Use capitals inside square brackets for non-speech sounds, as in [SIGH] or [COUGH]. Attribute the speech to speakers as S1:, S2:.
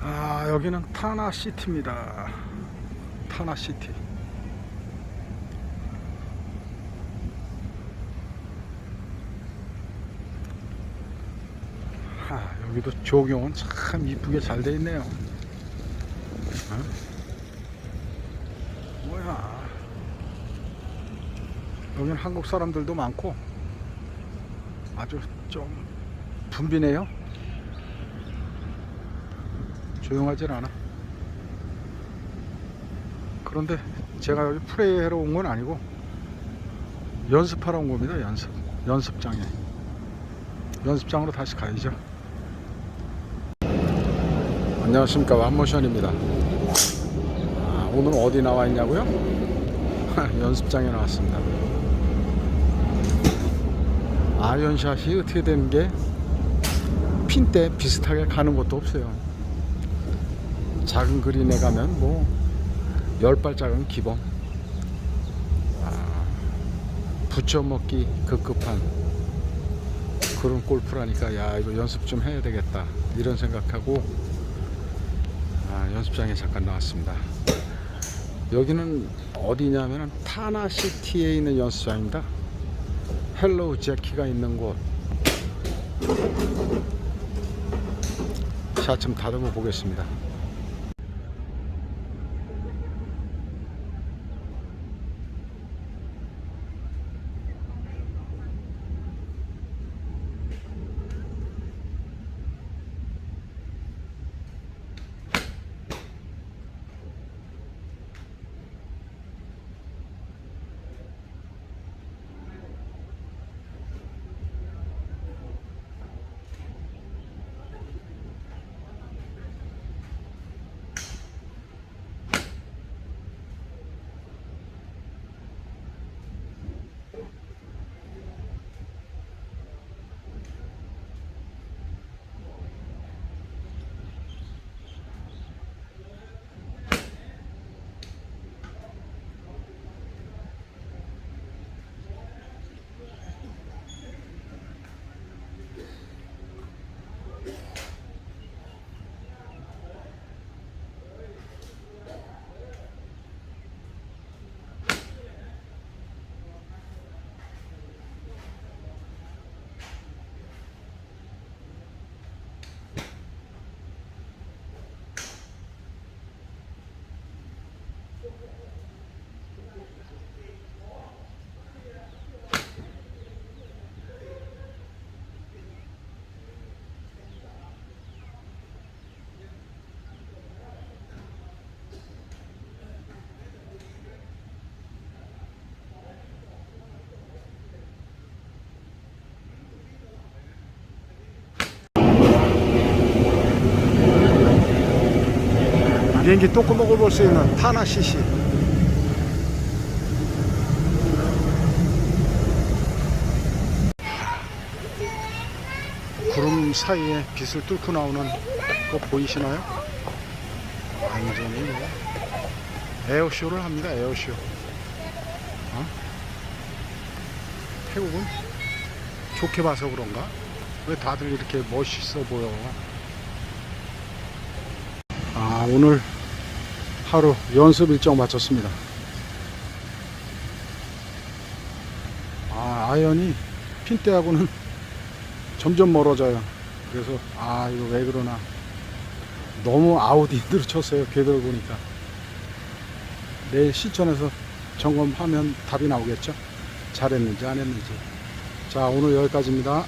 S1: 아 여기는 타나시티입니다. 타나시티. 아 여기도 조경은 참 이쁘게 잘 돼 있네요. 어? 뭐야? 여기는 한국 사람들도 많고 아주 좀 붐비네요 조용하진 않아. 그런데 제가 여기 프레이하러 온 건 아니고 연습하러 온 겁니다. 연습. 연습장에. 연습장으로 다시 가야죠. 안녕하십니까. 완모션입니다. 아, 오늘 어디 나와 있냐고요? [LAUGHS] 연습장에 나왔습니다. 아이언샷이 어떻게 되는 게 핀 때 비슷하게 가는 것도 없어요. 작은 그린에 가면 뭐 열발짝은 기본. 아, 붙여먹기 급급한 그런 골프라니까 야 이거 연습 좀 해야 되겠다. 이런 생각하고 아, 연습장에 잠깐 나왔습니다. 여기는 어디냐면 타나시티에 있는 연습장입니다. 헬로우 제키가 있는 곳. 샷 좀 다듬어 보겠습니다 비행기 똥구멍을 볼 수 있는 타나 시시 구름 사이에 빛을 뚫고 나오는 거 보이시나요? 완전히 뭐 에어쇼를 합니다 에어쇼 어? 태국은 좋게 봐서 그런가? 왜 다들 이렇게 멋있어 보여? 아, 오늘 하루 연습 일정 마쳤습니다. 아, 아이언이 핀대하고는 [LAUGHS] 점점 멀어져요. 그래서, 아, 이거 왜 그러나. 너무 아웃인으로 쳤어요. 궤도를 보니까. 내일 시천에서 점검하면 답이 나오겠죠? 잘했는지 안 했는지. 자, 오늘 여기까지입니다.